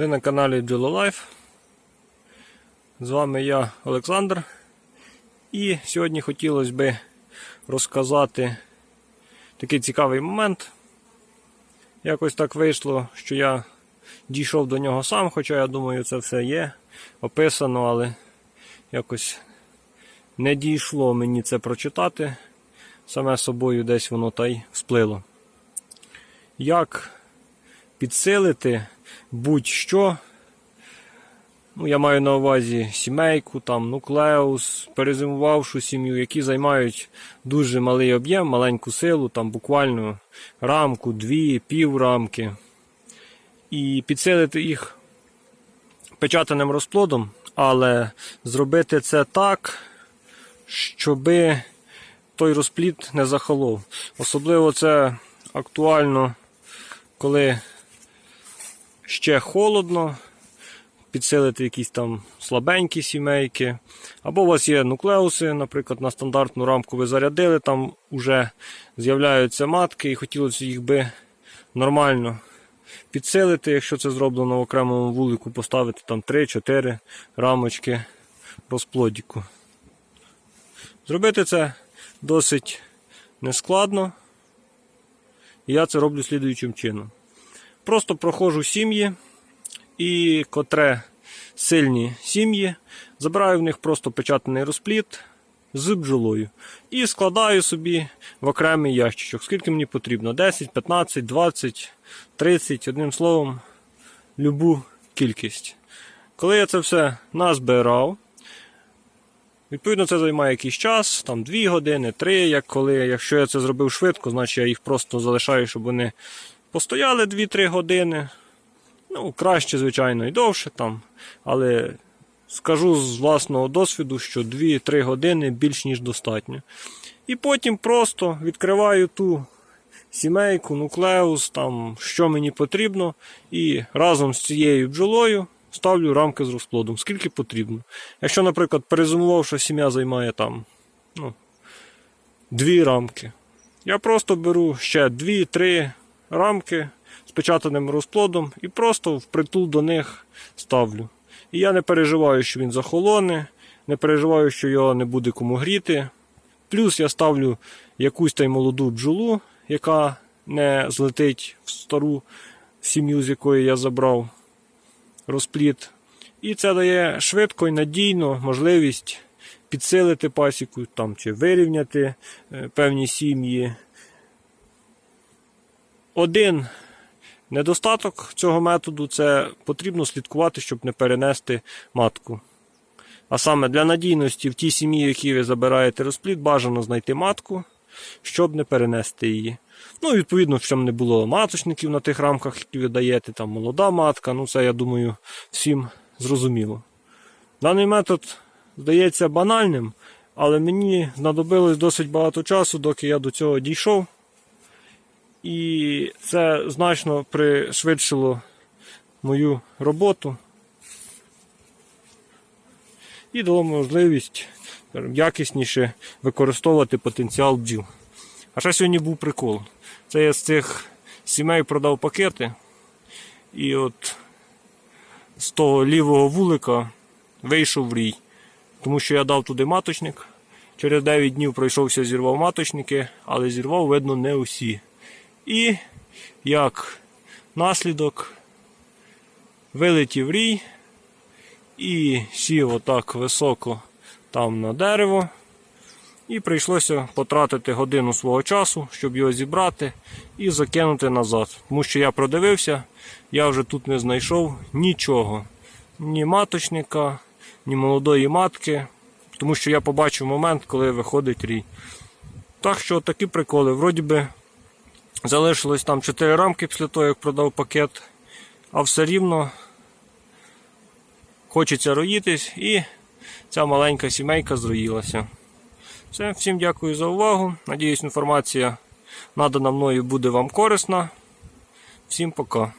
Ви на каналі Life. З вами я, Олександр. І сьогодні хотілося би розказати такий цікавий момент. Якось так вийшло, що я дійшов до нього сам, хоча я думаю, це все є описано, але якось не дійшло мені це прочитати. Саме собою десь воно та й всплило. Як підсилити будь-що. Ну, Я маю на увазі сімейку, там, нуклеус, перезимувавшу сім'ю, які займають дуже малий об'єм, маленьку силу, там буквально рамку, дві, пів рамки. І підсилити їх печатаним розплодом, але зробити це так, щоби той розплід не захолов. Особливо це актуально, коли ще холодно, підсилити якісь там слабенькі сімейки. Або у вас є нуклеуси, наприклад, на стандартну рамку ви зарядили, там вже з'являються матки і хотілося їх би нормально підсилити, якщо це зроблено в окремому вулику, поставити там 3-4 рамочки розплодіку. Зробити це досить нескладно. І я це роблю слідуючим чином. Просто проходжу сім'ї і котре сильні сім'ї, забираю в них просто печатаний розплід з бджолою. І складаю собі в окремий ящичок. Скільки мені потрібно? 10, 15, 20, 30, одним словом, любу кількість. Коли я це все назбирав, Відповідно, це займає якийсь час, там 2 години, 3, як коли. Якщо я це зробив швидко, значить я їх просто залишаю, щоб вони постояли 2-3 години. Ну, краще, звичайно, і довше там. Але скажу з власного досвіду, що 2-3 години більш ніж достатньо. І потім просто відкриваю ту сімейку, нуклеус, там, що мені потрібно, і разом з цією бджолою ставлю рамки з розплодом, скільки потрібно. Якщо, наприклад, перезимував, що сім'я займає там ну, дві рамки, я просто беру ще 2-3 рамки з печатаним розплодом і просто впритул до них ставлю. І я не переживаю, що він захолоне, не переживаю, що його не буде кому гріти. Плюс я ставлю якусь та й молоду бджолу, яка не злетить в стару сім'ю, з якої я забрав розплід. І це дає швидко і надійно можливість підсилити пасіку там, чи вирівняти е, певні сім'ї. Один недостаток цього методу це потрібно слідкувати, щоб не перенести матку. А саме для надійності в тій сім'ї, в якій ви забираєте розплід, бажано знайти матку, щоб не перенести її. Ну, відповідно, щоб не було маточників на тих рамках, які ви даєте, там молода матка, ну це, я думаю, всім зрозуміло. Даний метод здається банальним, але мені знадобилось досить багато часу, доки я до цього дійшов. І це значно пришвидшило мою роботу і дало можливість якісніше використовувати потенціал бджіл. А ще сьогодні був прикол. Це я з цих сімей продав пакети. І от з того лівого вулика вийшов в рій. Тому що я дав туди маточник. Через 9 днів пройшовся, зірвав маточники, але зірвав, видно, не усі. І як наслідок вилетів рій і сів отак високо там на дерево. І прийшлося потратити годину свого часу, щоб його зібрати і закинути назад. Тому що я продивився, я вже тут не знайшов нічого. Ні маточника, ні молодої матки. Тому що я побачив момент, коли виходить рій. Так що такі приколи. Вроді би залишилось там 4 рамки після того, як продав пакет, а все рівно хочеться роїтись і ця маленька сімейка зроїлася. Все, всім дякую за увагу. Надіюсь, інформація надана мною буде вам корисна. Всім пока.